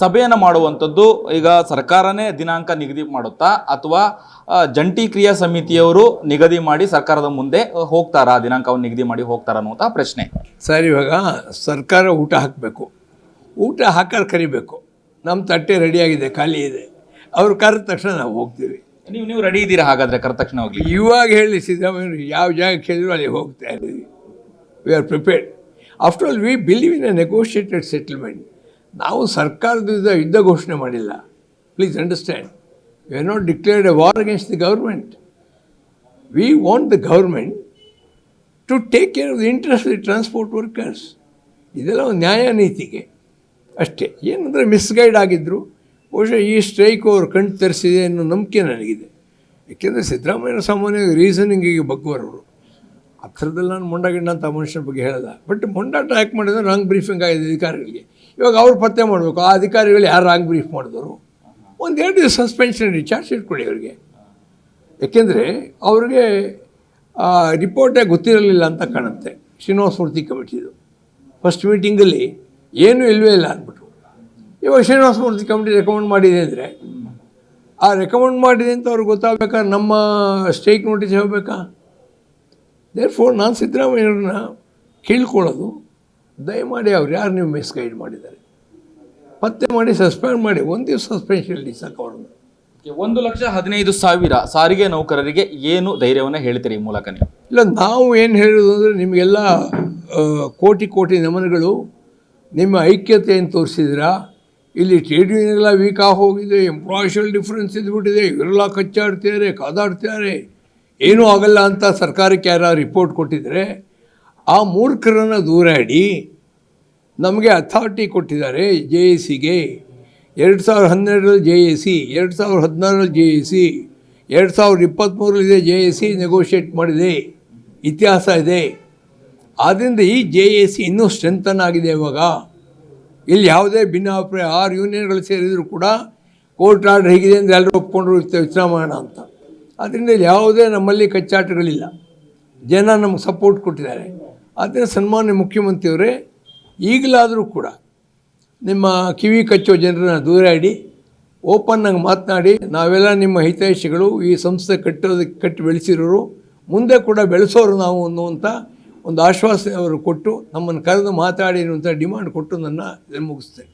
ಸಭೆಯನ್ನು ಮಾಡುವಂಥದ್ದು ಈಗ ಸರ್ಕಾರನೇ ದಿನಾಂಕ ನಿಗದಿ ಮಾಡುತ್ತಾ ಅಥವಾ ಜಂಟಿ ಕ್ರಿಯಾ ಸಮಿತಿಯವರು ನಿಗದಿ ಮಾಡಿ ಸರ್ಕಾರದ ಮುಂದೆ ಹೋಗ್ತಾರಾ ದಿನಾಂಕವನ್ನು ನಿಗದಿ ಮಾಡಿ ಹೋಗ್ತಾರಾ ಅನ್ನುವಂಥ ಪ್ರಶ್ನೆ. ಸರ್ ಇವಾಗ ಸರ್ಕಾರ ಊಟ ಹಾಕಬೇಕು. ಊಟ ಹಾಕಲು ಕರಿಬೇಕು. ನಮ್ಮ ತಟ್ಟೆ ರೆಡಿಯಾಗಿದೆ ಖಾಲಿ ಇದೆ. ಅವ್ರು ಕರೆದ ತಕ್ಷಣ ನಾವು ಹೋಗ್ತೀವಿ. ನೀವು ನೀವು ರೆಡಿ ಇದ್ದೀರಾ ಹಾಗಾದರೆ ಕರೆದ ತಕ್ಷಣ ಹೋಗಿ ಇವಾಗ ಹೇಳಿ ಸಿದ್ದರಾಮಯ್ಯ ಯಾವ ಜಾಗಕ್ಕೆ ಹೇಳಿದ್ರು ಅಲ್ಲಿ ಹೋಗ್ತಾ ಇದ್ದೀವಿ. We are prepared after all we believe in a negotiated settlement ನಾವು ಸರ್ಕಾರದಿಂದ ಯುದ್ಧ ಘೋಷಣೆ ಮಾಡಿಲ್ಲ. Please understand we are not declared a war against the government we want the government to take care of the interest the transport workers ಇದೆಲ್ಲ ಒಂದು ನ್ಯಾಯ ನೀತಿಗೆ. ಅಷ್ಟೇ. ಏನಂದರೆ ಮಿಸ್ಗೈಡ್ ಆಗಿದ್ದರು ಬಹುಶಃ ಈ ಸ್ಟ್ರೈಕ್ ಅವರು ಕಣ್ ತರಿಸಿದೆ ಅನ್ನೋ ನಂಬಿಕೆ ನನಗಿದೆ. ಏಕೆಂದರೆ ಸಿದ್ದರಾಮಯ್ಯ ಸಾಮಾನ್ಯ ರೀಸನಿಂಗಿಗೆ ಬಗ್ಗುವರವರು ಆ ಥರದಲ್ಲಿ ನಾನು ಮೊಂಡಗಿಣ್ಣ ಅಂತ ಮನುಷ್ಯನ ಬಗ್ಗೆ ಹೇಳಲ್ಲ. ಬಟ್ ಮೊಂಡಾಟ ಯಾಕೆ ಮಾಡಿದ್ರೆ ರಾಂಗ್ ಬ್ರೀಫಿಂಗ್ ಆಗಿದೆ ಅಧಿಕಾರಿಗಳಿಗೆ. ಇವಾಗ ಅವ್ರು ಪತ್ತೆ ಮಾಡಬೇಕು, ಆ ಅಧಿಕಾರಿಗಳು ಯಾರು ರಾಂಗ್ ಬ್ರೀಫ್ ಮಾಡಿದ್ರು ಒಂದು ಎರಡು ದಿವಸ ಸಸ್ಪೆನ್ಷನ್ ಚಾರ್ಜ್ ಇಟ್ಕೊಳ್ಳಿ ಅವರಿಗೆ. ಏಕೆಂದರೆ ಅವ್ರಿಗೆ ರಿಪೋರ್ಟೇ ಗೊತ್ತಿರಲಿಲ್ಲ ಅಂತ ಕಾಣುತ್ತೆ. ಶ್ರೀನಿವಾಸ ಮೂರ್ತಿ ಕಮಿಟಿದು ಫಸ್ಟ್ ಮೀಟಿಂಗಲ್ಲಿ ಏನೂ ಇಲ್ಲವೇ ಇಲ್ಲ ಅಂದ್ಬಿಟ್ಟು ಇವಾಗ ಶ್ರೀನಿವಾಸ ಮೂರ್ತಿ ಕಮಿಟಿ ರೆಕಮೆಂಡ್ ಮಾಡಿದೆ ಅಂದರೆ, ಆ ರೆಕಮೆಂಡ್ ಮಾಡಿದೆ ಅಂತ ಅವ್ರಿಗೆ ಗೊತ್ತಾಗಬೇಕಾ? ನಮ್ಮ ಸ್ಟೇಕ್ ನೋಟಿಸ್ ಹೇಳಬೇಕಾ? ದೇರ್ ಫೋರ್ ನಾನು ಸಿದ್ದರಾಮಯ್ಯವ್ರನ್ನ ಕೇಳ್ಕೊಳ್ಳೋದು. ದಯಮಾಡಿ ಅವ್ರು ಯಾರು ನೀವು ಮಿಸ್ಗೈಡ್ ಮಾಡಿದ್ದಾರೆ? ಪತ್ತೆ ಮಾಡಿ ಸಸ್ಪೆಂಡ್ ಮಾಡಿ ಒಂದು ದಿವಸ ಸಸ್ಪೆನ್ಷನ್ ಸಾಕು ಅವ್ರನ್ನ. ಒಂದು ಲಕ್ಷ ಹದಿನೈದು ಸಾವಿರ ಸಾರಿಗೆ ನೌಕರರಿಗೆ ಏನು ಧೈರ್ಯವನ್ನು ಹೇಳ್ತೀರಿ ಈ ಮೂಲಕ ನೀವು? ಇಲ್ಲ ನಾವು ಏನು ಹೇಳೋದು ಅಂದರೆ ನಿಮಗೆಲ್ಲ ಕೋಟಿ ಕೋಟಿ ನಮನಗಳು. ನಿಮ್ಮ ಐಕ್ಯತೆಯನ್ನು ತೋರಿಸಿದಿರಾ ಇಲ್ಲಿ ಟ್ರೇಡ್ ಯೂನಿಯನ್ಗೆಲ್ಲ ವೀಕ್ ಆಗಿ ಹೋಗಿದೆ ಎಂಪ್ಲಾಯಿಷಲ್ ಡಿಫ್ರೆನ್ಸ್ ಇದ್ಬಿಟ್ಟಿದೆ ಇವರೆಲ್ಲ ಕಚ್ಚಾಡ್ತಿದ್ದಾರೆ ಕಾದಾಡ್ತಿದ್ದಾರೆ ಏನೂ ಆಗಲ್ಲ ಅಂತ ಸರ್ಕಾರಕ್ಕೆ ಯಾರು ರಿಪೋರ್ಟ್ ಕೊಟ್ಟಿದ್ದಾರೆ ಆ ಮೂರ್ಖರನ್ನು ದೂರಾಡಿ ನಮಗೆ ಅಥಾರಿಟಿ ಕೊಟ್ಟಿದ್ದಾರೆ ಜೆ ಎ ಸಿಗೆ ಎರಡು ಸಾವಿರದ ಹನ್ನೆರಡರಲ್ಲಿ ಜೆ ಎ ಸಿ ಎರಡು ಸಾವಿರದ ಹದಿನಾರರಲ್ಲಿ ಜೆ ಎ ಸಿ ಎರಡು ಸಾವಿರದ ಇಪ್ಪತ್ತ್ಮೂರಲ್ಲಿದೆ ಜೆ ಎ ಸಿ ನೆಗೋಷಿಯೇಟ್ ಮಾಡಿದೆ. ಇತಿಹಾಸ ಇದೆ. ಆದ್ದರಿಂದ ಈ ಜೆ ಎ ಸಿ ಇನ್ನೂ ಸ್ಟ್ರೆಂಥನ್ ಆಗಿದೆ ಇವಾಗ. ಇಲ್ಲಿ ಯಾವುದೇ ಭಿನ್ನಾಭಿಪ್ರಾಯ, ಆರು ಯೂನಿಯನ್ಗಳು ಸೇರಿದರೂ ಕೂಡ ಕೋರ್ಟ್ ಆರ್ಡರ್ ಹೇಗಿದೆ ಅಂದರೆ ಎಲ್ಲರೂ ಒಪ್ಕೊಂಡ್ರು ವಿಚಾರ ಮಾಡೋಣ ಅಂತ. ಆದ್ದರಿಂದ ಇಲ್ಲಿ ಯಾವುದೇ ನಮ್ಮಲ್ಲಿ ಕಚ್ಚಾಟಗಳಿಲ್ಲ. ಜನ ನಮಗೆ ಸಪೋರ್ಟ್ ಕೊಟ್ಟಿದ್ದಾರೆ. ಆದ್ದರಿಂದ ಸನ್ಮಾನ್ಯ ಮುಖ್ಯಮಂತ್ರಿಯವರೇ, ಈಗಲಾದರೂ ಕೂಡ ನಿಮ್ಮ ಕಿವಿ ಕಚ್ಚೋ ಜನರನ್ನ ದೂರಾಡಿ ಓಪನ್ನಾಗಿ ಮಾತನಾಡಿ. ನಾವೆಲ್ಲ ನಿಮ್ಮ ಹಿತೈಷಿಗಳು, ಈ ಸಂಸ್ಥೆ ಕಟ್ಟೋದಕ್ಕೆ ಕಟ್ಟಿ ಬೆಳೆಸಿರೋರು, ಮುಂದೆ ಕೂಡ ಬೆಳೆಸೋರು ನಾವು ಅನ್ನುವಂಥ ಒಂದು ಆಶ್ವಾಸನೆ ಅವರು ಕೊಟ್ಟು ನಮ್ಮನ್ನು ಕರೆದು ಮಾತಾಡಿ ಅನ್ನುವಂಥ ಡಿಮಾಂಡ್ ಕೊಟ್ಟು ನನ್ನ ಮುಗಿಸ್ತೇನೆ.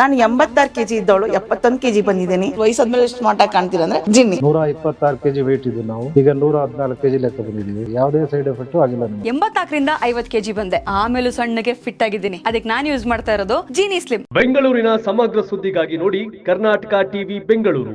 ನಾನು ಎಂಬತ್ತಾರು ಕೆಜಿ ಇದ್ದವಳು ಎಪ್ಪತ್ತೊಂದು ಕೆಜಿ ಬಂದಿದ್ದೀನಿ. ವಯಸ್ಸಾದ್ಮೇಲೆ ಸ್ಮಾರ್ಟ್ ಆಗಿ ಕಾಣ್ತೀರ ಅಂದ್ರೆ ಜಿನ್ನಿ. ನೂರ ಇಪ್ಪತ್ತಾರು ಕೆಜಿ ವೇಟ್ ಇದ್ದು ನಾವು. ಈಗ ನೂರ ಹದಿನಾಲ್ಕು ಕೆಜಿ ಲೆಕ್ಕ ಬಂದಿದ್ದೀವಿ. ಯಾವುದೇ ಸೈಡ್ ಎಫೆಕ್ಟ್ ಆಗಿಲ್ಲ ಎಂಬತ್ತಾಕರಿಂದ ಎಂಬತ್ನಾಲ್ಕರಿಂದ ಐವತ್ ಕೆಜಿ ಬಂದೆ. ಆಮೇಲೂ ಸಣ್ಣಗೆ ಫಿಟ್ ಆಗಿದ್ದೀನಿ. ಅದಕ್ಕೆ ನಾನು ಯೂಸ್ ಮಾಡ್ತಾ ಇರೋದು ಜೀನಿ ಸ್ಲಿಮ್ ಬೆಂಗಳೂರಿನ ಸಮಗ್ರ ಸುದ್ದಿಗಾಗಿ ನೋಡಿ ಕರ್ನಾಟಕ ಟಿವಿ ಬೆಂಗಳೂರು.